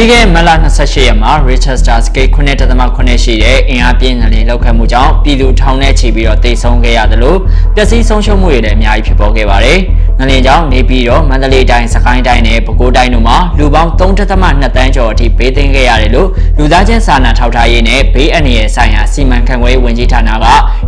ပြီးခဲ့တဲ့မတ်လ28ရက်မှာ Richester Skate 9.8ရှိတဲ့အင်အားပြင်းထန်တဲ့လောက်ခတ်မှုကြောင့်ပြည်သူထောင်ထဲချီပြီးတော့တိတ်ဆုံးခဲ့ရသလိုပျက်စီးဆုံးရှုံးမှုတွေလည်းအများကြီးဖြစ်ပေါ်ခဲ့ပါတယ်။ငလင်ကြောင့်နေပြီးတော့မန္တလေးတိုင်း၊စကိုင်းတိုင်းနဲ့ပဲခူးတိုင်းတို့မှာလူပေါင်း3.2တန်းကျော်အထိဘေးသင့်ခဲ့ရတယ်လို့လူသားချင်းစာနာထောက်ထားရေးနဲ့ဘေးအန္တရာယ်ဆိုင်ရာစီမံခန့်ခွဲရေးဝန်ကြီးဌာနက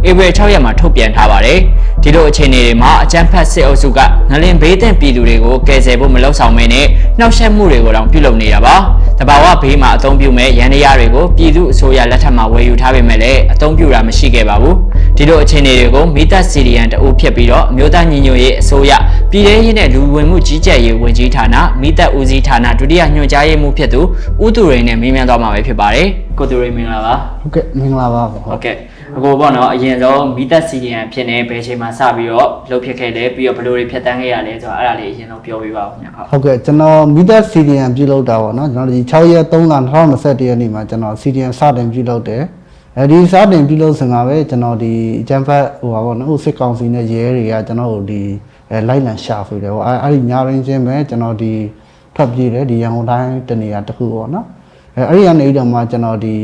ဧပြီ6ရက်မှာထုတ်ပြန်ထားပါတယ်။ဒီလိုအခြေအနေတွေမှာအကြမ်းဖက်စစ်အုပ်စုကငလင်ဘေးသင့်ပြည်သူတွေကိုကယ်ဆယ်ဖို့မလုပ်ဆောင်မဲနဲ့နှောက်ယှက်မှုတွေကိုတောင်ပြုလုပ်နေတာပါ။တဘာဝဘေးမှာအသုံးပြုမဲ့ရန်တရားတွေကိုပြည်သူအစိုးရလက်ထက်မှာဝယ်ယူထားပေမဲ့လည်းအသုံးပြုတာမရှိခဲ့ပါဘူး။ဒီလိုအခြေအနေတွေကိုမိသက်စီရီယန်တအုပ်ဖြစ်ပြီးတော့အမျိုးသားညီညွတ်ရေးအစိုးရပြည်ထရေးနဲ့လူဝင်မှုကြီးကြပ်ရေးဝန်ကြီးဌာနမိသက်ဦးစီးဌာနဒုတိယညွှန်ကြားရေးမှူးဖြစ်သူဦးသူရိန်နဲ့မေးမြန်းသွားမှာပဲဖြစ်ပါတယ်။ကိုသူရိန်မင်္ဂလာပါ။ဟုတ်ကဲ့မင်္ဂလာပါဗျဟုတ်ကဲ့ အခုပေါ့နော်အရင်ဆုံးမိသက်စီရင်ဖြစ်နေဘယ်ချိန်မှာစပြီးတော့လှုပ်ဖြစ်ခဲ့လဲပြီးတော့ဘယ်လိုတွေဖြတ်တန်းခဲ့ရလဲဆိုတော့အဲ့ဒါလေးအရင်ဆုံးပြောပြပါဦးခင်ဗျဟုတ်ဟုတ်ကဲ့ကျွန်တော်မိသက်စီဒီယံပြုလုပ်တာပေါ့နော်ကျွန်တော်ဒီ6ရက်3လ2021ရက်နေ့မှာကျွန်တော်စီဒီယံစတင်ပြုလုပ်တယ်အဲဒီစတင်ပြုလုပ်စဉ်ကပဲကျွန်တော်ဒီအကျန်းဖတ်ဟိုပါပေါ့နော်စစ်ကောင်စီနဲ့ရဲတွေကကျွန်တော်တို့ဒီအဲလိုက်လံရှာဖွေတယ်ပေါ့အဲအဲ့ဒီညာရင်းချင်းပဲကျွန်တော်ဒီထွက်ပြေးတယ်ဒီရန်ကုန်တိုင်းတနေရာတစ်ခုပေါ့နော်အဲအဲ့ဒီကနေတော့မှကျွန်တော်ဒီ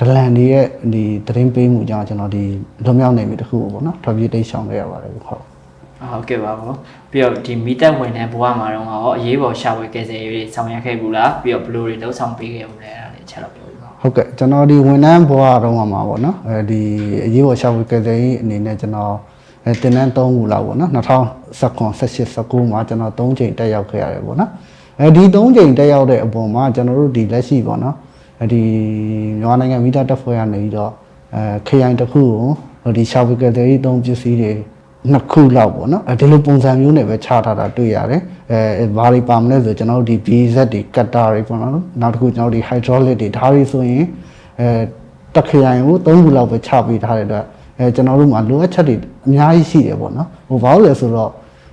ဒလန်တွေရဲ့ဒီသတင်းပေးမှုကြောင့်ကျွန်တော်ဒီလွန်မြောက်နေပြီတစ်ခုပေါ့နော်ထွက်ပြေးတိတ်ဆောင်ခဲ့ရပါတယ်ဟုတ်ဟုတ်ကဲ့ပါဘောပြီးတော့ဒီမိသက်ဝင်တဲ့ဘဝမှာတော့ဟောအရေးပေါ်ရှာဖွေကယ်ဆယ်ရေးတွေဆောင်ရွက်ခဲ့ဘူးလားပြီးတော့ဘယ်လိုတွေလှုပ်ဆောင်ပေးခဲ့ဘူးလဲအဲ့ဒါလေးချက်တော့ပြောပြပါဦးဟုတ်ကဲ့ကျွန်တော်ဒီဝန်ထမ်းဘဝတော့မှာပေါ့နော်အဲဒီအရေးပေါ်ရှာဖွေကယ်ဆယ်ရေးအနေနဲ့ကျွန်တော်အဲတင်တန်း3ခုလောက်ပေါ့နော်2019 18 19မှာကျွန်တော်3ချိန်တက်ရောက်ခဲ့ရတယ်ပေါ့နော်အဲဒီ3ချိန်တက်ရောက်တဲ့အပေါ်မှာကျွန်တော်တို့ဒီလက်ရှိပေါ့နော်အဲ ဒီမြန်မာနိုင်ငံမိသားတပ်ဖွဲ့ရနေပြီးတော့အဲခရိုင်တစ်ခုကိုဟိုဒီရှာဖွေကယ်ဆယ်ရေး3ပစ္စည်းတွေနှစ်ခုလောက်ပေါ့နော်အဲဒီလိုပုံစံမျိုးနဲ့ပဲခြားထားတာတွေ့ရတယ်အဲဘာတွေပါမလဲဆိုကျွန်တော်တို့ဒီ BZ တွေကတ်တာတွေပေါ့နော်နောက်တစ်ခုကျွန်တော်တို့ဒီ hydraulic တွေဒါတွေဆိုရင်အဲတက်ခရိုင်ကို၃ခုလောက်ပဲချပေးထားတဲ့အတွက်အဲကျွန်တော်တို့မှာလိုအပ်ချက်တွေအများကြီးရှိတယ်ပေါ့နော်ဟိုဘာလို့လဲဆိုတော့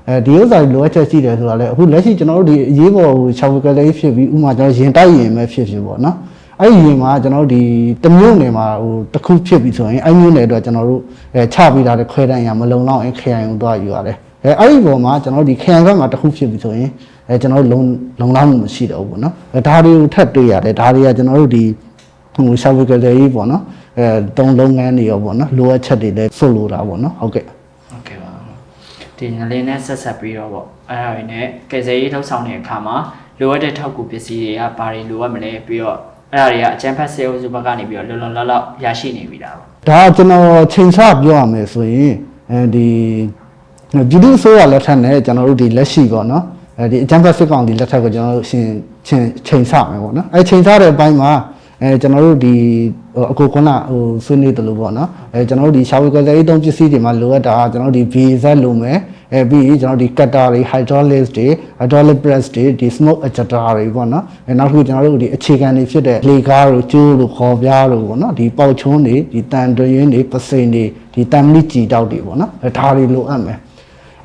အဲဒီဥစ္စာတွေလိုအပ်ချက်ရှိတယ်ဆိုတာလေအခုလက်ရှိကျွန်တော်တို့ဒီအရေးပေါ်ဟိုချောက်ကလေးဖြစ်ပြီးဥမာကျွန်တော်ရင်တိုက်ရင်ပဲဖြစ်ဖြစ်ပေါ့နော် အဲ့ဒီရင်မှာကျွန်တော်တို့ဒီတမျိုးနယ်မှာဟိုတစ်ခုဖြစ်ပြီဆိုရင်အဲ့မျိုးနယ်အတွက်ကျွန်တော်တို့အဲချပေးထားတဲ့ခွဲတန်းရမလုံလောက်ရင်ခရိုင်ကိုသွားယူရတယ်အဲအဲ့ဒီပေါ်မှာကျွန်တော်တို့ဒီခရိုင်ဘက်မှာတစ်ခုဖြစ်ပြီဆိုရင်အဲကျွန်တော်တို့လုံလုံလောက်မှုမရှိတော့ဘူးပေါ့နော်အဲဒါတွေကိုထပ်တွေ့ရတယ်ဒါတွေကကျွန်တော်တို့ဒီဟိုရှာဝေကလေးကြီးပေါ့နော်အဲတုံးလုံးငန်းတွေရောပေါ့နော်လိုအပ်ချက်တွေလည်းစွတ်လို့တာပေါ့နော်ဟုတ်ကဲ့ဟုတ်ကဲ့ပါဒီငလင်းနဲ့ဆက်ဆက်ပြီးတော့ပေါ့အဲ့ဒါတွေနဲ့ကယ်ဆယ်ရေးလှုပ်ဆောင်တဲ့အခါမှာလိုအပ်တဲ့ထောက်ကူပစ္စည်းတွေကဘာတွေလိုအပ်မလဲပြီးတော့ အဲ့ဒါတွေကအကြမ်းဖက်ဆဲအုပ်စုဘက်ကနေပြီးတော့လုံလုံလောက်လောက်ရရှိနေပြီလားပေါ့ဒါကကျွန်တော်ချိန်ဆပြောရမယ်ဆိုရင်အဲဒီပြည်သူ့အစိုးရလက်ထက်နဲ့ကျွန်တော်တို့ဒီလက်ရှိပေါ့နော်အဲဒီအကြံဖတ်စစ်ကောင်ဒီလက်ထက်ကိုကျွန်တော်တို့ရှင်ချိန်ချိန်ဆမယ်ပေါ့နော်အဲချိန်ဆတဲ့အပိုင်းမှာအဲကျွန်တော်တို့ဒီဟိုအကိုကနဟိုဆွေးနွေးတယ်လို့ပေါ့နော်အဲကျွန်တော်တို့ဒီရှာဝေကလေးတုံးပစ္စည်းတွေမှာလိုအပ်တာကကျွန်တော်တို့ဒီ VZ လိုမယ် အဲပြီးရင်ကျွန်တော်ဒီ cutter တွေ hydraulics တွေ hydraulic press တွေဒီ smoke ejector တွေပေါ့နော်အဲနောက်တစ်ခုကျွန်တော်တို့ဒီအခြေခံတွေဖြစ်တဲ့လေကားတို့ကျိုးတို့ခေါ်ပြားတို့ပေါ့နော်ဒီပေါက်ချုံးတွေဒီတန်တွင်းတွေပစိန်တွေဒီတမ်မလီကြည်တောက်တွေပေါ့နော်အဲဒါတွေလိုအပ်မယ်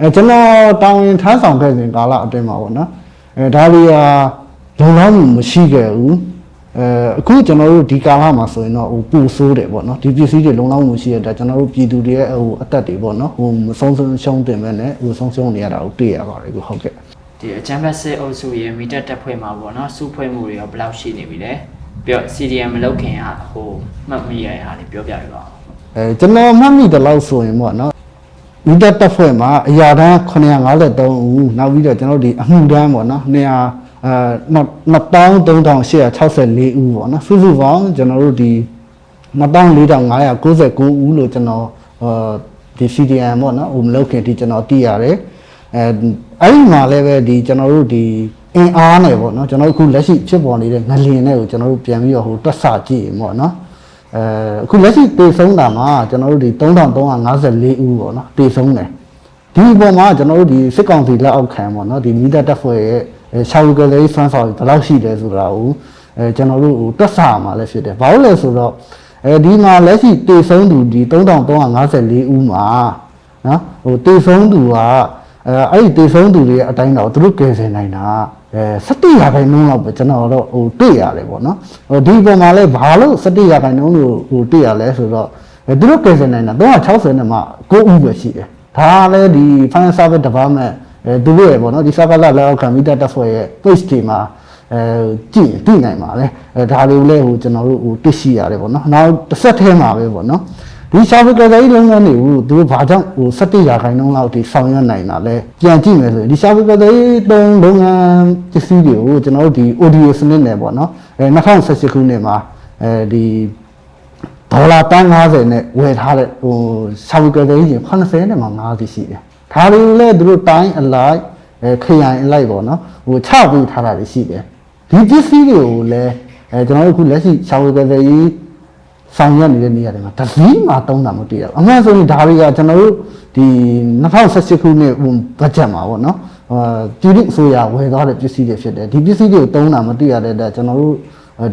အဲကျွန်တော်တောင်းရင်ထမ်းဆောင်ခဲ့စဉ်ကာလအတွင်းမှာပေါ့နော်အဲဒါတွေကလုံလောက်မှုမရှိခဲ့ဘူး အဲအခုကျွန်တော်တို့ဒီကာလမှာဆိုရင်တော့ဟိုပူဆိုးတယ်ပေါ့နော်ဒီပစ္စည်းတွေလုံလောက်မှုရှိရတဲ့ကျွန်တော်တို့ပြည်သူတွေရဲ့ဟိုအသက်တွေပေါ့နော်ဟိုမဆုံးဆုံးရှုံးတင်မဲ့နဲ့ဟိုဆုံးရှုံးနေရတာကိုတွေ့ရပါတယ်ကိုဟုတ်ကဲ့ဒီအကြမ်းဖက်ဆဲအုပ်စုရဲ့မီတက်တက်ဖွဲ့မှာပေါ့နော်စုဖွဲ့မှုတွေရောဘယ်လောက်ရှိနေပြီလဲပြီးတော့ CDM မလုပ်ခင်ကဟိုမှတ်မိရတဲ့ဟာတွေပြောပြပြပါဦးအဲကျွန်တော်မှတ်မိတဲ့လောက်ဆိုရင်ပေါ့နော်မိသက်တက်ဖွဲ့မှာအရာတန်း953ဦးနောက်ပြီးတော့ကျွန်တော်တို့ဒီအမှုတန်းပေါ့နော်200အဲ 2364ဦးပေါ့နော်စုစုပေါင်းကျွန်တော်တို့ဒီ24,599ဦးလို့ကျွန်တော်ဟိုဒီ CDM ပေါ့နော်ဟိုမလုပ်ခင်ဒီကျွန်တော်သိရတယ်အဲအဲ့ဒီမှာလည်းပဲဒီကျွန်တော်တို့ဒီအင်အားနဲ့ပေါ့နော်ကျွန်တော်တို့အခုလက်ရှိဖြစ်ပေါ်နေတဲ့ငလင်နဲ့ကိုကျွန်တော်တို့ပြန်ပြီးတော့ဟိုတွက်ဆကြည့်ရင်ပေါ့နော်အဲအခုလက်ရှိတေဆုံးတာမှာကျွန်တော်တို့ဒီ3354ဦးပေါ့နော်တေဆုံးတယ်ဒီအပေါ်မှာကျွန်တော်တို့ဒီစစ်ကောင်စီလက်အောက်ခံပေါ့နော်ဒီမိသားတပ်ဖွဲ့ရဲ့ ရှာဝကလေးဆွမ်းဆောင်ဘယ်လောက်ရှိတယ်ဆိုတာကိုအဲကျွန်တော်တို့ဟိုတွက်ဆမှာလည်းဖြစ်တယ်ဘာလို့လဲဆိုတော့အဲဒီမှာလက်ရှိတေဆုံးသူဒီ3354ဦးမှာနော်ဟိုတေဆုံးသူကအဲအဲ့ဒီတေဆုံးသူတွေရဲ့အတိုင်းတော့သူတို့ကယ်ဆယ်နိုင်တာအဲ17ရာခိုင်နှုန်းလောက်ပဲကျွန်တော်တော့ဟိုတွေ့ရတယ်ပေါ့နော်ဟိုဒီပုံမှာလဲဘာလို့17ရာခိုင်နှုန်းလို့ဟိုတွေ့ရလဲဆိုတော့အဲသူတို့ကယ်ဆယ်နိုင်တာ360နဲ့မှ9ဦးပဲရှိတယ်ဒါလည်းဒီ Fire Service Department အဲသူတို့ရဲ့ပေါ့နော်ဒီစကားလာလောက်ခံမိတတ်ဖွဲ့ရဲ့ page တွေမှာအဲကြည့်ရင်သိနိုင်ပါလေအဲဒါတွေကိုလည်းဟိုကျွန်တော်တို့ဟိုတွေ့ရှိရတယ်ပေါ့နော်နောက်တစ်ဆက်ထဲမှာပဲပေါ့နော်ဒီရှာဖွေကစားရေးလုပ်ငန်းတွေကိုသူတို့ဘာကြောင့်ဟို17ရာခိုင်နှုန်းလောက်ထိဆောင်ရွက်နိုင်တာလဲပြန်ကြည့်မယ်ဆိုရင်ဒီရှာဖွေကစားရေးသုံးလုပ်ငန်းပစ္စည်းတွေကိုကျွန်တော်တို့ဒီ audio စနစ်နဲ့ပေါ့နော်အဲ2018ခုနှစ်မှာအဲဒီဒေါ်လာတန်း90နဲ့ဝယ်ထားတဲ့ဟိုရှာဖွေကစားရေးကြီး80နဲ့မှ50ရှိတယ် ဒါတွေလည်းသူတို့တိုင်းအလိုက်အဲခရိုင်အလိုက်ပေါ့နော်ဟိုချပေးထားတာတွေရှိတယ်ဒီပစ္စည်းတွေကိုလည်းအဲကျွန်တော်တို့အခုလက်ရှိရှာဖွေကစားရေးဆောင်ရွက်နေတဲ့နေရာတွေမှာတစ်စည်းမှတုံးတာမတွေ့ရဘူးအမှန်ဆိုရင်ဒါတွေကကျွန်တော်တို့ဒီ2018ခုနှစ်ဘတ်ဂျက်မှာပေါ့နော်အာပြည်သူအစိုးရဝယ်သွားတဲ့ပစ္စည်းတွေဖြစ်တယ်ဒီပစ္စည်းတွေကိုတုံးတာမတွေ့ရတဲ့အတွက်ကျွန်တော်တို့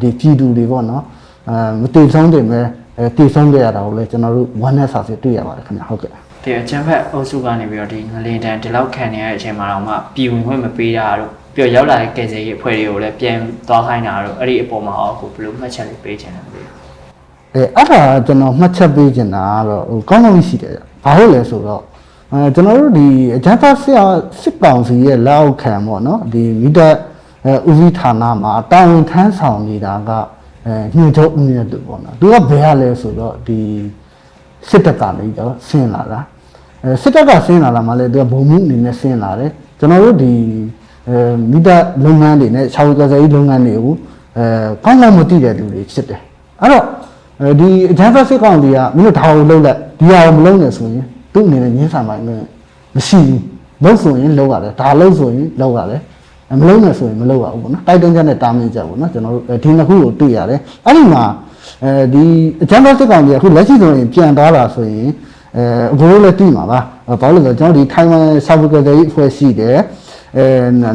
ဒီပြည်သူတွေပေါ့နော်အာမတည်ဆုံးတင်မဲ့အဲတည်ဆုံးကြရတာကိုလည်းကျွန်တော်တို့ဝမ်းနဲ့ဆာစီတွေ့ရပါတယ်ခင်ဗျဟုတ်ကဲ့ ဒီအချမ်းဖက်အုပ်စုကနေပြီးတော့ဒီငလင်တန်ဒီလောက်ခံနေရတဲ့အချိန်မှာတော့မှပြည်ဝင်ခွင့်မပေးတာတို့ပြီးတော့ရောက်လာတဲ့ကယ်ဆယ်ရေးအဖွဲ့တွေကိုလည်းပြန်သွားခိုင်းတာတို့အဲ့ဒီအပေါ်မှာအခုဘယ်လိုမှတ်ချက်လေးပေးချင်တယ်မသိဘူးအဲအဲ့ဒါကျွန်တော်မှတ်ချက်ပေးချင်တာကတော့ဟိုကောင်းကောင်းရှိတယ်။ဘာလို့လဲဆိုတော့အဲကျွန်တော်တို့ဒီအကြမ်းဖက်ဆရာစစ်ကောင်စီရဲ့လက်အောက်ခံပေါ့နော်ဒီမိသက်အဲဦးစီးဌာနမှာတာဝန်ထမ်းဆောင်နေတာကအဲညှိချုပ်ဦးမြတ်သူပေါ့နော်။သူကဘယ်ရလဲဆိုတော့ဒီ စစ်တပ်ကနေတော့ဆင်းလာတာ။အဲစစ်တပ်ကဆင်းလာတာမှလည်းသူကဘုံမှုအနေနဲ့ဆင်းလာတယ်။ကျွန်တော်တို့ဒီအဲမိသက်လုပ်ငန်းတွေနဲ့ရှောင်းကစားရေးလုပ်ငန်းတွေကိုအဲကောင်းကောင်းမသိတဲ့လူတွေဖြစ်တယ်။အဲ့တော့အဲဒီအဂျန်ဖက်စစ်ကောင်စီကမင်းတို့ဒါကိုလုံးလက်ဒီဟာကိုမလုံးနဲ့ဆိုရင်သူ့အနေနဲ့ငင်းဆန်ပိုင်းနဲ့မရှိဘူးလုံးဆိုရင်လုံးရတယ်ဒါလုံးဆိုရင်လုံးရတယ်အမလုံးနဲ့ဆိုရင်မလုံးရဘူးပေါ့နော်တိုက်တွန်းချက်နဲ့တားမြစ်ချက်ပေါ့နော်ကျွန်တော်တို့ဒီနှစ်ခုကိုတွေ့ရတယ်အဲ့ဒီမှာ အဲဒီအဂျန်ဖက်စစ်ကောင်စီကအခုလက်ရှိဆိုရင်ပြန်သွားတာဆိုရင်အဲအဘိုးလည်းတည်မှာပါဘာလို့လဲဆိုတော့ကျွန်တော်ဒီထိုင်ဝမ်ဆောက်ဘကတဲ့အဖွဲ့ရှိတယ်အဲ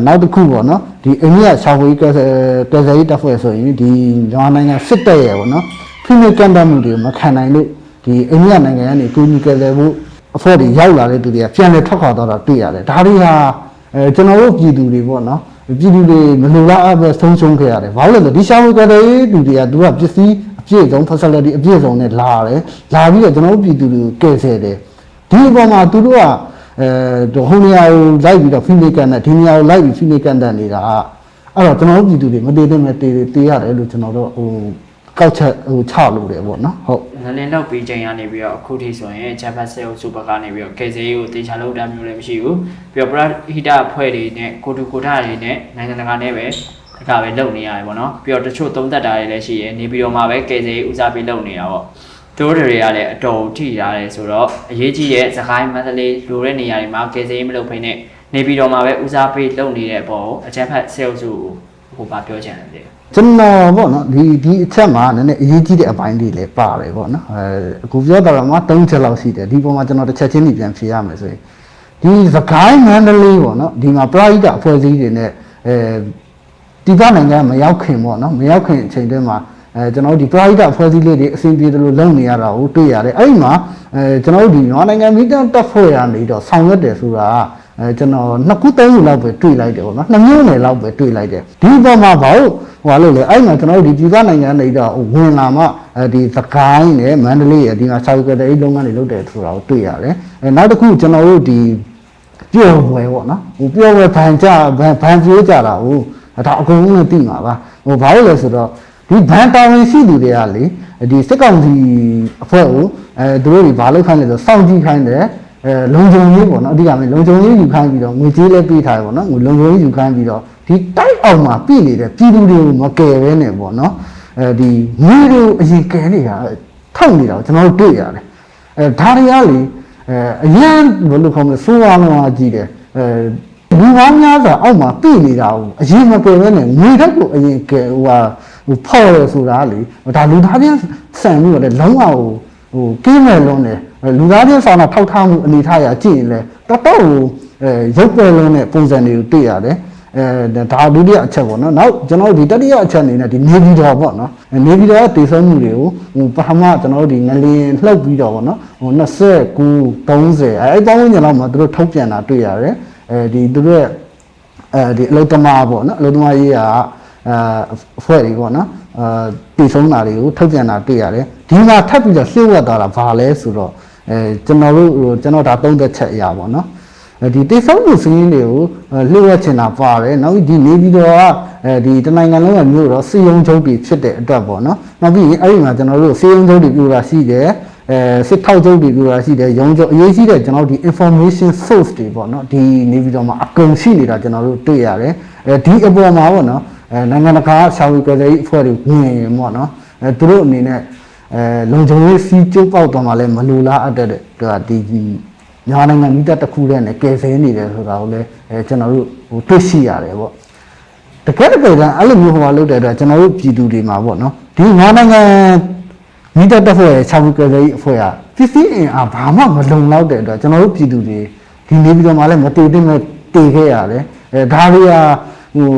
နောက်တစ်ခုပေါ့နော်ဒီအိန္ဒိယဆောက်ဝေးကဲကဲဆယ်ရေးတပ်ဖွဲ့ဆိုရင်ဒီမြန်မာနိုင်ငံစစ်တပ်ရဲ့ပေါ့နော်ဖိနှိပ်ကန့်တတ်မှုတွေမခံနိုင်လို့ဒီအိန္ဒိယနိုင်ငံကနေကိုကြီးကဲဆယ်ဖို့အဖွဲ့တွေရောက်လာတဲ့သူတွေကပြန်လည်ထွက်ခွာတော့တာတွေ့ရတယ်ဒါတွေဟာအဲကျွန်တော်တို့ပြည်သူတွေပေါ့နော်ပြည်သူတွေမလိုလားအပ်ပဲဆုံးရှုံးခဲ့ရတယ်ဘာလို့လဲဆိုတော့ဒီရှာဝေကတဲ့လူတွေကသူကပစ္စည်းအ ပြည့်စုံ facility အပြည့်စုံနဲ့လာတယ်လာပြီးတော့ကျွန်တော်တို့ပြည်သူတွေကိုကယ်ဆယ်တယ်ဒီအပေါ်မှာသူတို့ကအဲဒဟိုနေရာကိုလိုက်ပြီးတော့ဖိနေကန်တဲ့ဒီနေရာကိုလိုက်ပြီးဖိနေကန်တဲ့နေတာကအဲ့တော့ကျွန်တော်တို့ပြည်သူတွေမတည်တဲ့မဲ့တည်တည်ရတယ်လို့ကျွန်တော်တို့ဟိုကောက်ချက်ဟိုချလို့တယ်ပေါ့နော်ဟုတ်ငလင်လောက်ပြီးချိန်ကနေပြီးတော့အခုထိဆိုရင်ဂျပန်စစ်အုပ်စုဘက်ကနေပြီးတော့ကယ်ဆယ်ရေးကိုတေချာလုပ်တာမျိုးလည်းမရှိဘူးပြီးတော့ပရဟိတအဖွဲ့တွေနဲ့ကိုတူကိုထတွေနဲ့နိုင်ငံတကာနဲ့ပဲ တခါပဲလုပ်နေရတယ်ပေါ့နော်ပြီးတော့တချို့သုံးသက်တာတွေလည်းရှိရနေပြီးတော့မှပဲကယ်ဆယ်ရေးဦးစားပေးလုပ်နေတာပေါ့သူတို့တွေကလည်းအတော်ထိရတယ်ဆိုတော့အရေးကြီးတဲ့သခိုင်းမန္တလေးလိုတဲ့နေရာတွေမှာကယ်ဆယ်ရေးမလုပ်ဖိနေနေပြီးတော့မှပဲဦးစားပေးလုပ်နေတဲ့အပေါ်အချမ်းဖတ်စစ်အုပ်စုကိုဟိုပါပြောချင်တယ်တဲ့ကျွန်တော်ပေါ့နော်ဒီဒီအချက်မှာနည်းနည်းအရေးကြီးတဲ့အပိုင်းတွေလည်းပါတယ်ပေါ့နော်အဲအခုပြောတာတော့မှ၃ချက်လောက်ရှိတယ်ဒီပုံမှာကျွန်တော်တစ်ချက်ချင်းနေပြန်ဖြေရမယ်ဆိုရင်ဒီသခိုင်းမန္တလေးပေါ့နော်ဒီမှာပရိဒအဖွဲ့အစည်းတွေနဲ့အဲ ဒီကနိုင်ငံမရောက်ခင်ပေါ့နော်မရောက်ခင်အချိန်တည်းမှာအဲကျွန်တော်တို့ဒီပရိဒအဖွဲ့အစည်းလေးတွေအဆင်ပြေတယ်လို့လုပ်နေရတာကိုတွေ့ရတယ်အဲ့ဒီမှာအဲကျွန်တော်တို့ဒီမြန်မာနိုင်ငံမိတန်တက်ဖွဲ့ရနေတော့ဆောင်ရွက်တယ်ဆိုတာကအဲကျွန်တော်နှစ်ခုသုံးခုလောက်ပဲတွေ့လိုက်တယ်ပေါ့နော်နှစ်မျိုးနယ်လောက်ပဲတွေ့လိုက်တယ်ဒီပေါ်မှာဘာလို့ဟိုဟာလို့လဲအဲ့မှာကျွန်တော်တို့ဒီပြည်ပနိုင်ငံတွေတော့ဝင်လာမှအဲဒီသခိုင်းနဲ့မန္တလေးရဲ့ဒီမှာဆောက်ကတဲ့အဲ့လုပ်ငန်းတွေလုပ်တယ်ဆိုတာကိုတွေ့ရတယ်အဲနောက်တစ်ခုကျွန်တော်တို့ဒီပျော်ပွဲပေါ့နော်ဟိုပျော်ပွဲဗန်ကြဗန်ဗန်ပြိုးကြတာဟို ဒါအကုန်လုံးသိမှာပါဟိုဘာလို့လဲဆိုတော့ဒီဘန်တာဝန်ရှိသူတွေကလေဒီစစ်ကောင်စီအဖွဲ့ကိုအဲသူတို့တွေဘာလုပ်ခိုင်းလဲဆိုစောင့်ကြည့်ခိုင်းတယ်အဲလုံခြုံရေးပေါ့နော်အဓိကမဲ့လုံခြုံရေးယူခိုင်းပြီးတော့ငွေကြေးလည်းပေးထားတယ်ပေါ့နော်ငွေလုံခြုံရေးယူခိုင်းပြီးတော့ဒီတိုက်အောင်မှာပြည်နေတဲ့ပြည်သူတွေကိုမကယ်ဘဲနဲ့ပေါ့နော်အဲဒီငွေတွေကိုအရင်ကယ်နေတာထောက်နေတာကိုကျွန်တော်တို့တွေ့ရတယ်အဲဒါတွေကလေအဲအရင်ဘယ်လိုခေါ်မလဲစိုးဝါလုံးအကြည့်တယ်အဲ လူပေါင်းများစွာအောက်မှာပြည်နေတာကိုအရင်မကယ်ဘဲနဲ့ငွေတက်ကိုအရင်ကယ်ဟိုဟာဟိုဖော်ရဆိုတာလေဒါလူသားချင်းဆန်ပြီးတော့လေလုံးဝဟိုဟိုကင်းမဲ့လုံးတယ်လူသားချင်းဆောင်တာထောက်ထားမှုအနေထားရကြည့်ရင်လေတော်တော်ဟိုအဲရုပ်ပဲလုံးတဲ့ပုံစံတွေကိုတွေ့ရတယ်အဲဒါဒုတိယအချက်ပေါ့နော်နောက်ကျွန်တော်တို့ဒီတတိယအချက်အနေနဲ့ဒီနေပြည်တော်ပေါ့နော်နေပြည်တော်ကတည်ဆုံမှုတွေကိုဟိုပထမကျွန်တော်တို့ဒီငလင်လှုပ်ပြီးတော့ပေါ့နော်ဟို29 30အဲအဲပေါင်းဝင်လောက်မှာသူတို့ထုတ်ပြန်တာတွေ့ရတယ် အဲဒီသူတို့ရဲ့အဲဒီအလုတ္တမပေါ့နော်အလုတ္တမရေးကအဲအဖွဲ့တွေပေါ့နော်အာတည်ဆုံးတာတွေကိုထုတ်ပြန်တာတွေ့ရတယ်ဒီမှာထပ်ပြီးတော့လှည့်ဝက်သွားတာဘာလဲဆိုတော့အဲကျွန်တော်တို့ဟိုကျွန်တော်ဒါသုံးသက်ချက်အရာပေါ့နော်ဒီတိတ်ဆုံးမှုစင်းတွေကိုလှည့်ဝက်ချင်တာပါတယ်နောက်ဒီနေပြီးတော့ကအဲဒီတနိုင်ငံလုံးကမြို့တော့စီယုံချုပ်တွေဖြစ်တဲ့အတွက်ပေါ့နော်နောက်ပြီးရင်အဲ့ဒီမှာကျွန်တော်တို့စီယုံချုပ်တွေပြတာရှိတယ် အဲစစ်ထောက်ချုပ်တွေပြတာရှိတယ်ရုံးချုပ်အရေးကြီးတဲ့ကျွန်တော်တို့ဒီ information source တွေပေါ့နော်ဒီနေပြီးတော့မှအကုန်ရှိနေတာကျွန်တော်တို့တွေ့ရတယ်အဲဒီအပေါ်မှာပေါ့နော်အဲနိုင်ငံတကာရှာဝီကလေးအဖွဲ့တွေဝင်ရင်ပေါ့နော်အဲသူတို့အနေနဲ့အဲလုံခြုံရေးစီးကျုပ်ပေါက်တော့မှလည်းမလိုလားအပ်တဲ့သူကဒီဒီမြန်မာနိုင်ငံမိသက်တစ်ခုတည်းနဲ့ကယ်ဆယ်နေတယ်ဆိုတာကိုလည်းအဲကျွန်တော်တို့ဟိုတွေ့ရှိရတယ်ပေါ့တကယ်တကယ်ကအဲ့လိုမျိုးဟိုမှာလုပ်တဲ့အတွက်ကျွန်တော်တို့ပြည်သူတွေမှာပေါ့နော်ဒီငါးနိုင်ငံ မိသက်တက်ဖွဲ့ရဲ့ခြောက်ကလေးအဖွဲ့ကပစ္စည်းအင်အားဘာမှမလုံလောက်တဲ့အတွက်ကျွန်တော်တို့ပြည်သူတွေဒီနေပြီးတော့မှလည်းမတည်တဲ့မဲ့တည်ခဲ့ရတယ်အဲဒါတွေကဟို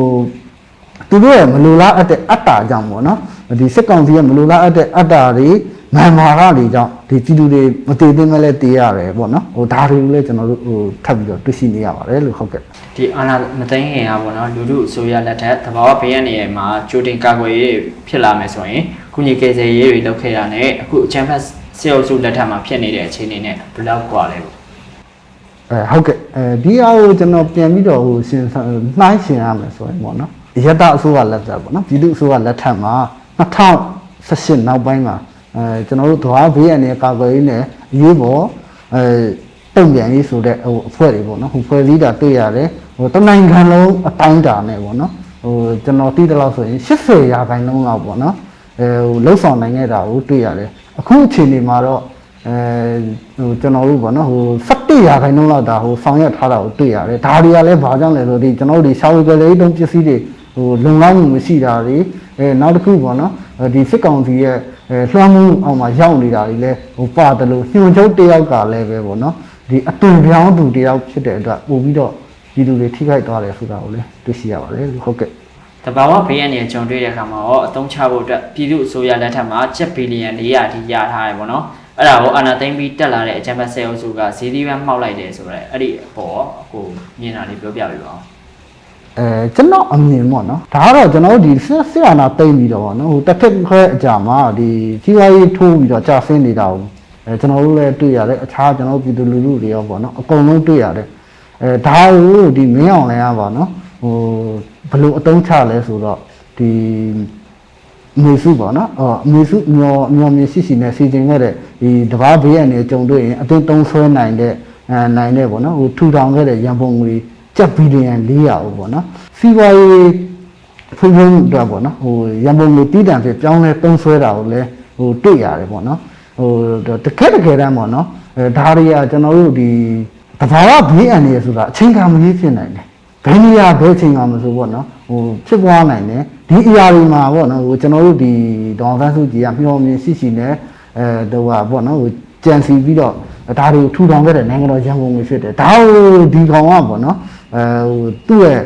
သူတို့ရဲ့မလိုလားအပ်တဲ့အတ္တကြောင့်ပေါ့နော်ဒီစစ်ကောင်စီရဲ့မလိုလားအပ်တဲ့အတ္တတွေ မန်မာရတွေကြောင့်ဒီပြည်သူတွေမတည်တဲ့မဲ့လည်းတည်ရတယ်ပေါ့နော်ဟိုဒါတွေကိုလည်းကျွန်တော်တို့ဟိုထပ်ပြီးတော့တွေ့ရှိနေရပါတယ်လို့ဟုတ်ကဲ့ ဒီအာနာမသိငင်ကပေါ့နော်လူလူအစိုးရလက်ထက်တဘာဝဘေးရန်နေရာမှာကြိုတင်ကာကွယ်ရေးဖြစ်လာမယ်ဆိုရင်ခုညကယ်ဆယ်ရေးတွေလုပ်ခဲ့ရတဲ့အခုအချမ်းဖတ်စေအုပ်စုလက်ထက်မှာဖြစ်နေတဲ့အခြေအနေနဲ့ဘယ်လောက်กว่าလဲပေါ့ အဲဟုတ်ကဲ့အဲဒီအားကိုကျွန်တော်ပြန်ပြီးတော့ဟိုရှင်နှိုင်းရှင်ရမယ်ဆိုရင်ပေါ့နော်ရတအစိုးရလက်ထက်ပေါ့နော်ပြည်သူအစိုးရလက်ထက်မှာ2018နောက်ပိုင်းမှာ အဲကျွန်တော်တို့ဓဝါဘေးအနေကာကွယ်ရေးနဲ့အရေးပေါ်အဲတုံ့ပြန်ရေးဆိုတဲ့ဟိုအဖွဲ့တွေပေါ့နော်ဟိုဖွဲ့စည်းတာတွေ့ရတယ်ဟိုတနိုင်ငံလုံးအတိုင်းတာနဲ့ပေါ့နော်ဟိုကျွန်တော်သိတယ်လို့ဆိုရင်80ရာခိုင်နှုန်းလောက်ပေါ့နော်အဲဟိုလှုပ်ဆောင်နိုင်ခဲ့တာကိုတွေ့ရတယ်အခုအချိန်ဒီမှာတော့အဲဟိုကျွန်တော်တို့ပေါ့နော်ဟို17ရာခိုင်နှုန်းလောက်ဒါဟိုဆောင်ရွက်ထားတာကိုတွေ့ရတယ်ဒါတွေကလည်းဘာကြောင့်လဲဆိုတော့ဒီကျွန်တော်တို့ဒီရှာဝေကလေးတုံးပစ္စည်းတွေဟိုလုံလောက်မှုမရှိတာတွေအဲနောက်တစ်ခုပေါ့နော်ဒီစစ်ကောင်စီရဲ့ အဲလွှမ်းမိုးအောင်မှာရောက်နေတာတွေလည်းဟိုပါတယ်လို့ညွှန်ချုပ်တယောက်ကလည်းပဲပေါ့နော်ဒီအသွင်ပြောင်းသူတယောက်ဖြစ်တဲ့အတွက်ပို့ပြီးတော့ဒီလူတွေထိခိုက်သွားတယ်ဆိုတာကိုလည်းတွေ့ရှိရပါတယ်လို့ဟုတ်ကဲ့တဘာဝဘေးရန်နေကြုံတွေ့တဲ့အခါမှာရောအသုံးချဖို့အတွက်ပြည်သူအစိုးရလက်ထက်မှာ7ဘီလီယံ400ထိရထားတယ်ပေါ့နော်အဲ့ဒါကိုအာနာသိမ့်ပြီးတက်လာတဲ့အချမ်းဖတ်စေအုပ်စုကဈေးသီးပန်းမှောက်လိုက်တယ်ဆိုတော့အဲ့ဒီအပေါ်ကိုမြင်တာလေးပြောပြပေးပါဦး အဲကျွန်တော်အမြင်ပေါ့နော်ဒါကတော့ကျွန်တော်တို့ဒီစစ်စစ်အာဏာသိမ်းပြီးတော့ပေါ့နော်ဟိုတစ်ထက်ခွဲအကြာမှာဒီကြီးပွားရေးထိုးပြီးတော့ကြာဆင်းနေတာကိုအဲကျွန်တော်တို့လည်းတွေ့ရတယ်အခြားကျွန်တော်တို့ပြည်သူလူထုတွေရောပေါ့နော်အကုန်လုံးတွေ့ရတယ်အဲဒါကိုဒီမင်းအောင်လည်းကပါနော်ဟိုဘယ်လိုအတုံးချလဲဆိုတော့ဒီအမေစုပေါ့နော်အော်အမေစုမျောမျောမြင်ရှိရှိနဲ့စီစဉ်ခဲ့တဲ့ဒီတဘာဘေးရနေကြုံတွေ့ရင်အတင်းတုံးဆွဲနိုင်တဲ့အဲနိုင်တဲ့ပေါ့နော်ဟိုထူထောင်ခဲ့တဲ့ရန်ပုံငွေ ကျပ်ဘီလီယံ400ပေါ့နော်စီးပွားရေးဖွံ့ဖြိုးမှုအတွက်ပေါ့နော်ဟိုရန်ပုံငွေတည်တံ့ဖြစ်ပြောင်းလဲတုံးဆွဲတာကိုလည်းဟိုတွေ့ရတယ်ပေါ့နော်ဟိုတကယ်တကယ်တမ်းပေါ့နော်အဲဒါတွေကကျွန်တော်တို့ဒီတဘာဝဘေးအန္တရာယ်ဆိုတာအချိန်ကမကြီးဖြစ်နိုင်တယ်ဘယ်နေရာဘယ်ချိန်မှာမဆိုပေါ့နော်ဟိုဖြစ်ပွားနိုင်တယ်ဒီအရာတွေမှာပေါ့နော်ဟိုကျွန်တော်တို့ဒီဒေါ်ဖန်စုကြီးကမျှော်မြင်ရှိရှိနဲ့အဲတော့ဟာပေါ့နော်ဟိုကြံစီပြီးတော့ဒါတွေကိုထူထောင်ခဲ့တဲ့နိုင်ငံတော်ရန်ကုန်တွေဖြစ်တယ်ဒါကိုဒီကောင်ကပေါ့နော် အဲဟိုသူ့ရဲ့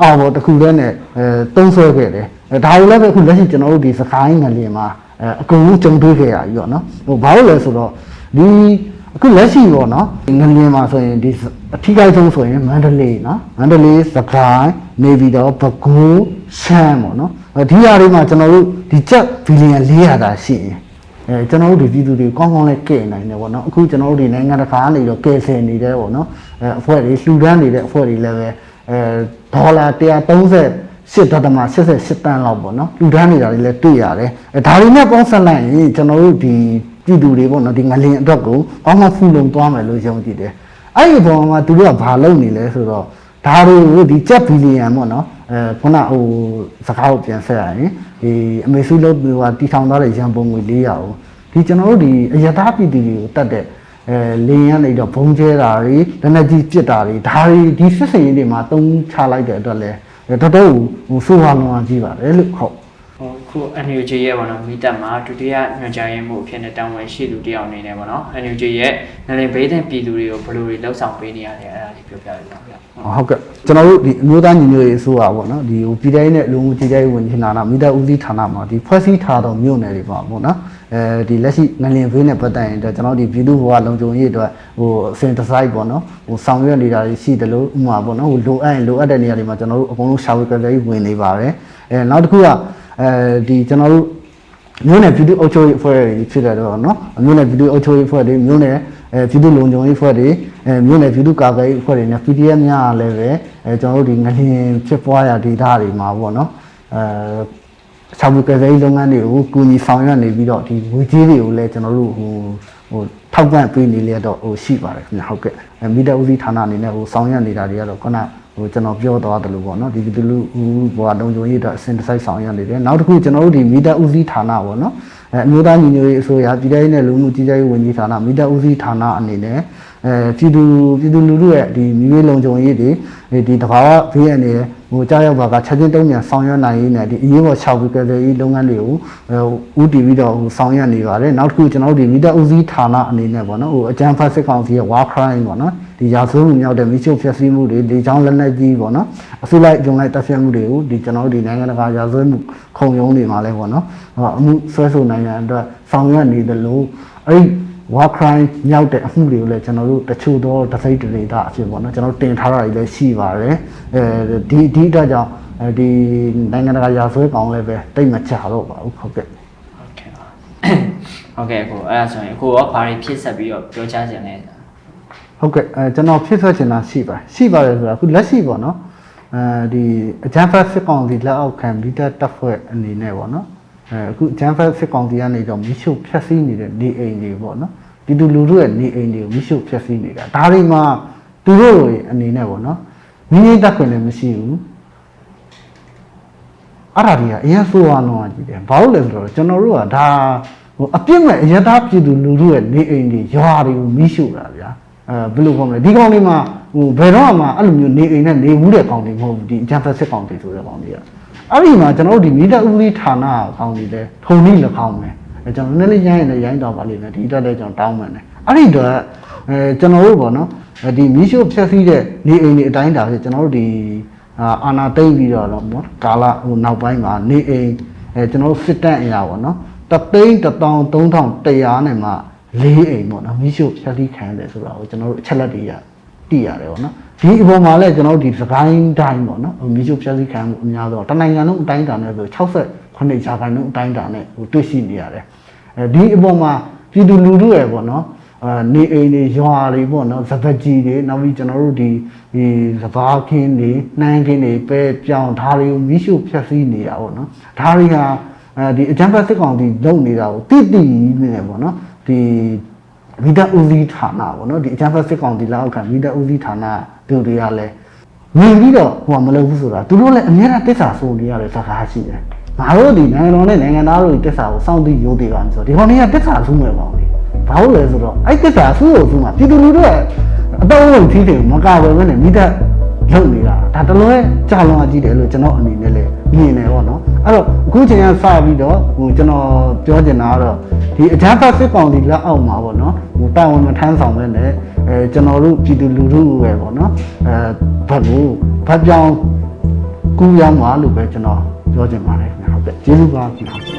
အော်ဘောတစ်ခုတည်းနဲ့အဲတုံးဆွဲခဲ့တယ်အဲဒါကိုလည်းပဲအခုလက်ရှိကျွန်တော်တို့ဒီစကိုင်းငလင်မှာအဲအကုန်လုံးကြုံတွေ့ခဲ့ရပြီပေါ့နော်ဟိုဘာလို့လဲဆိုတော့ဒီအခုလက်ရှိပေါ့နော်ငလင်းမှာဆိုရင်ဒီအထီးကိုက်ဆုံးဆိုရင်မန္တလေးနော်မန္တလေးစကိုင်းနေပြည်တော်ပဲခူးရှမ်းပေါ့နော်အဲဒီဟာတွေမှာကျွန်တော်တို့ဒီချက်ဘီလီယံ400တာရှိရင် အဲကျွန်တော်တို့ဒီပြည်သူတွေကောင်းကောင်းလေးကဲ့နိုင်တယ်ပေါ့နော်အခုကျွန်တော်တို့ဒီနိုင်ငံတကာကနေတော့ကဲဆယ်နေတယ်ပေါ့နော်အဲအဖွဲ့တွေလှူဒန်းနေတဲ့အဖွဲ့တွေလည်းပဲအဲဒေါ်လာ130ရှစ်ဒသမ88တန်းလောက်ပေါ့နော်လူတန်းနေတာတွေလည်းတွေ့ရတယ်အဲဒါတွေနဲ့ပေါင်းဆက်လိုက်ရင်ကျွန်တော်တို့ဒီပြည်သူတွေပေါ့နော်ဒီငလင်အတွက်ကိုကောင်းကောင်းဖူလုံသွားမယ်လို့ယုံကြည်တယ်အဲ့ဒီပုံမှာသူတို့ကဘာလုပ်နေလဲဆိုတော့ဒါတွေကိုဒီချက်ဘီလီယံပေါ့နော် အဲခုနဟိုစကားကိုပြန်ဆက်ရရင်ဒီအမေစုလုပ်ပြီးကတီထောင်ထားတဲ့ရန်ပုံငွေ400ကိုဒီကျွန်တော်တို့ဒီအယတာပြည်သူတွေကိုတတ်တဲ့အဲလင်းရမ်းနေတော့ဘုံကျဲတာတွေလက်နက်ကြီးပစ်တာတွေဒါတွေဒီစစ်စင်ရေးတွေမှာတုံးချလိုက်တဲ့အတွက်လည်းတော်တော်ဟိုဆိုးဝါးလွန်အားကြီးပါတယ်လို့ဟုတ်ဟို ခု NUG ရဲ့ပေါ့နော်မိတက်မှာဒုတိယညွှန်ကြားရေးမှုအဖြစ်နဲ့တောင်းဝင်ရှိသူတယောက်အနေနဲ့ပေါ့နော် NUG ရဲ့နလင်ဘေးတဲ့ပြည်သူတွေကိုဘယ်လိုတွေလှုပ်ဆောင်ပေးနေရလဲအဲ့ဒါလေးပြောပြရအောင်ဗျာဟုတ်ကဲ့ကျွန်တော်တို့ဒီအမျိုးသားညီညွတ်ရေးအစိုးရပေါ့နော်ဒီဟိုပြည်တိုင်းနဲ့လူမှုကြီးတိုင်းဝင်ကြီးဌာနမိသားဦးစီးဌာနမှာဒီဖွဲ့စည်းထားသောမြို့နယ်တွေပါပေါ့နော်အဲဒီလက်ရှိငလင်ဖေးနဲ့ပတ်သက်ရင်တော့ကျွန်တော်တို့ဒီပြည်သူ့ဘဝလုံခြုံရေးအတွက်ဟိုအစင်တစိုက်ပေါ့နော်ဟိုဆောင်ရွက်နေတာတွေရှိတယ်လို့ဥပမာပေါ့နော်ဟိုလိုအပ်ရင်လိုအပ်တဲ့နေရာတွေမှာကျွန်တော်တို့အကုန်လုံးရှာဝေကလေးဝင်နေပါတယ်အဲနောက်တစ်ခုက အဲဒီကျွန်တော်တို့မျိုးနယ်ပြည်သူ့အုပ်ချုပ်ရေးအဖွဲ့တွေဖြစ်ကြတော့နော်မျိုးနယ်ပြည်သူ့အုပ်ချုပ်ရေးအဖွဲ့တွေမျိုးနယ်အဲပြည်သူ့လုံခြုံရေးအဖွဲ့တွေအဲမြို့နယ်ပြည်သူ့ကာကွယ်ရေးအဖွဲ့တွေနဲ့ PDF များလည်းပဲအဲကျွန်တော်တို့ဒီငလျင်ဖြစ်ပွားရာဒေသတွေမှာပေါ့နော်အဲဆောက်မှုကယ်ဆယ်ရေးလုပ်ငန်းတွေကိုကူညီဆောင်ရွက်နေပြီးတော့ဒီငွေကြေးတွေကိုလည်းကျွန်တော်တို့ဟိုဟိုထောက်ပံ့ပေးနေလျက်တော့ဟိုရှိပါတယ်ခင်ဗျဟုတ်ကဲ့အဲမီတာဦးစီးဌာနအနေနဲ့ဟိုဆောင်ရွက်နေတာတွေကတော့ခုနက ဟိုကျွန်တော်ပြောသွားတယ်လို့ပေါ့နော်ဒီဒီလူဦးဘွားတုံးကြုံရေးတော့အစဉ်တစိုက်ဆောင်ရွက်နေတယ်နောက်တစ်ခုကျွန်တော်တို့ဒီမိသားဦးစီးဌာနပေါ့နော်အဲအမျိုးသားညီညွတ်ရေးအစိုးရပြည်ထောင်စုနဲ့လူမှုကြီးကြပ်ရေးဝန်ကြီးဌာနမိသားဦးစီးဌာနအနေနဲ့ အဲပြည်သူပြည်သူလူထုရဲ့ဒီမိမိလုံခြုံရေးတွေဒီတဘာဝဘေးရနေဟိုကြားရောက်ပါကချက်ချင်းတုံးမြန်ဆောင်ရွက်နိုင်ရင်းနဲ့ဒီအရေးပေါ်၆ဘီကလေးရေးလုပ်ငန်းတွေကိုဦးတည်ပြီးတော့ဟိုဆောင်ရွက်နေပါတယ်နောက်တစ်ခုကျွန်တော်တို့ဒီမိသားဦးစီးဌာနအနေနဲ့ပေါ့နော်ဟိုအကြံဖတ်စစ်ကောင်စီရဲ့ war crime ပေါ့နော်ဒီရာဇဝတ်မှုမြောက်တဲ့မိချုပ်ဖျက်ဆီးမှုတွေဒီချောင်းလက်နက်ကြီးပေါ့နော်အစုလိုက်ဂျုံလိုက်တပ်ဖြတ်မှုတွေကိုဒီကျွန်တော်တို့ဒီနိုင်ငံတကာရာဇဝတ်မှုခုံရုံးတွေမှာလဲပေါ့နော်ဟိုအမှုဆွဲဆိုနိုင်ရန်အတွက်ဆောင်ရွက်နေတယ်လို့အဲ့ war crime မြောက်တဲ့အမှုတွေကိုလည်းကျွန်တော်တို့တချို့သောတစိမ့်တရေတာအဖြစ်ပေါ့နော်ကျွန်တော်တို့တင်ထားတာတွေလည်းရှိပါတယ်အဲဒီဒီအတွက်ကြောင့်အဲဒီနိုင်ငံတကာရာဇဝတ်ကောင်လည်းပဲတိတ်မချတော့ပါဘူးဟုတ်ကဲ့ဟုတ်ကဲ့ပါဟုတ်ကဲ့ကိုအဲ့ဒါဆိုရင်ကိုရောဘာတွေဖြစ်ဆက်ပြီးတော့ပြောချင်လဲဟုတ်ကဲ့အဲကျွန်တော်ဖြစ်ဆွဲချင်တာရှိပါတယ်ရှိပါတယ်ဆိုတာအခုလက်ရှိပေါ့နော်အဲဒီအဂျန်ဖတ်စစ်ကောင်စီလက်အောက်ခံဘီတာတပ်ဖွဲ့အနေနဲ့ပေါ့နော် အဲအခုအဂျန်ဖတ်စစ်ကောင်စီကနေတော့မိရှုဖျက်ဆီးနေတဲ့နေအိမ်တွေပေါ့နော်ဒီတူလူတို့ရဲ့နေအိမ်တွေကိုမိရှုဖျက်ဆီးနေတာဒါတွေမှာသူတို့ရဲ့အနေနဲ့ပေါ့နော်မိမိတက်ခွင့်လည်းမရှိဘူးအဲ့ဒါတွေကအရင်ဆိုးအောင်တော့ကြည့်တယ်ဘာလို့လဲဆိုတော့ကျွန်တော်တို့ကဒါဟိုအပြစ်မဲ့အရတားပြည်သူလူတို့ရဲ့နေအိမ်တွေရွာတွေကိုမိရှုတာဗျာအဲဘယ်လိုခေါ်မလဲဒီကောင်လေးမှာဟိုဘယ်တော့မှအဲ့လိုမျိုးနေအိမ်နဲ့နေမှုတဲ့ကောင်တွေမဟုတ်ဘူးဒီအကြံဖက်စစ်ကောင်တွေဆိုတဲ့ကောင်တွေက အဲ့ဒီမှာကျွန်တော်တို့ဒီမိသားဥပဒေဌာနကောင်တွေလည်းထုံနေလကောင်းမယ်အဲကျွန်တော်နည်းနည်းရိုင်းရင်လည်းရိုင်းတော့ပါလိမ့်မယ်ဒီအတွက်လည်းကျွန်တော်တောင်းမယ်နဲ့အဲ့ဒီတော့အဲကျွန်တော်တို့ပေါ့နော်ဒီမီးရှို့ဖျက်ဆီးတဲ့နေအိမ်တွေအတိုင်းတာဆိုကျွန်တော်တို့ဒီအာအာနာသိမ့်ပြီးတော့တော့နော်ကာလဟိုနောက်ပိုင်းမှာနေအိမ်အဲကျွန်တော်တို့စစ်တပ်အရာပေါ့နော်တသိန်းတစ်တောင်3100နဲ့မှလေးအိမ်ပေါ့နော်မိရှုဖြတ်လိခံတယ်ဆိုတာကိုကျွန်တော်တို့အချက်လက်တွေရသိရတယ်ပေါ့နော် ဒီအပေါ်မှာလည်းကျွန်တော်တို့ဒီစကိုင်းတိုင်းပေါ့နော်ဟိုမိရှုဖြတ်လိခံမှုအများဆုံးတနိုင်ငံလုံးအတိုင်းအတာနဲ့ဆို68ရာခိုင်နှုန်းအတိုင်းအတာနဲ့ဟိုတွေ့ရှိနေရတယ်အဲဒီအပေါ်မှာပြည်သူလူထုရဲ့ပေါ့နော်အာနေအိမ်တွေရွာတွေပေါ့နော်စပကြီးတွေနောက်ပြီးကျွန်တော်တို့ဒီဒီစဘာခင်းတွေနှမ်းခင်းတွေပဲပြောင်းဓာတွေကိုမိရှုဖြတ်စည်းနေတာပေါ့နော်ဓာတွေဟာအဲဒီအကြံဖတ်စစ်ကောင်စီလုံနေတာကိုတိတိနေပေါ့နော်ဒီမိသားဦးစီးဌာနပေါ့နော်ဒီအကြံဖတ်စစ်ကောင်စီလက်အောက်ခံမိသားဦးစီးဌာန သူတွေကလည်းမြင်ပြီးတော့ဟိုကမလုပ်ဘူးဆိုတာသူတို့လည်းအများအားတစ္ဆာဆိုနေရတဲ့စကားရှိတယ်ငါတို့ဒီနိုင်ငံတော်နဲ့နိုင်ငံသားတို့ဒီတစ္ဆာကိုစောင့်သိရိုးသေးပါမယ်ဆိုတော့ဒီကောင်တွေကတစ္ဆာဆုံးမဲ့ပါဘူးဘာလို့လဲဆိုတော့အဲ့တစ္ဆာဆိုးကိုဆုံးမှာပြည်သူလူထုကအတော့လုံးထီးတယ်မကဘဲနဲ့မိသားလုံနေတာဒါတလွဲကြာလွန်အကြည့်တယ်လို့ကျွန်တော်အနေနဲ့လည်းမြင်တယ်ပေါ့နော်အဲ့တော့အခုချိန်ကစပြီးတော့ဟိုကျွန်တော်ပြောချင်တာကတော့ဒီအကြမ်းဖက်စစ်ကောင်စီလက်အောက်မှာပေါ့နော်ဟိုတာဝန်မထမ်းဆောင်ပဲနဲ့ အဲကျွန်တော်တို့ပြည်သူလူထုပဲပေါ့နော်အဲဘတ်ကိုဘတ်ပြောင်းကူးရောက်မှာလို့ပဲကျွန်တော်ပြောချင်ပါတယ်ခင်ဗျာဟုတ်ကဲ့ကျေးဇူးပါခင်ဗျာ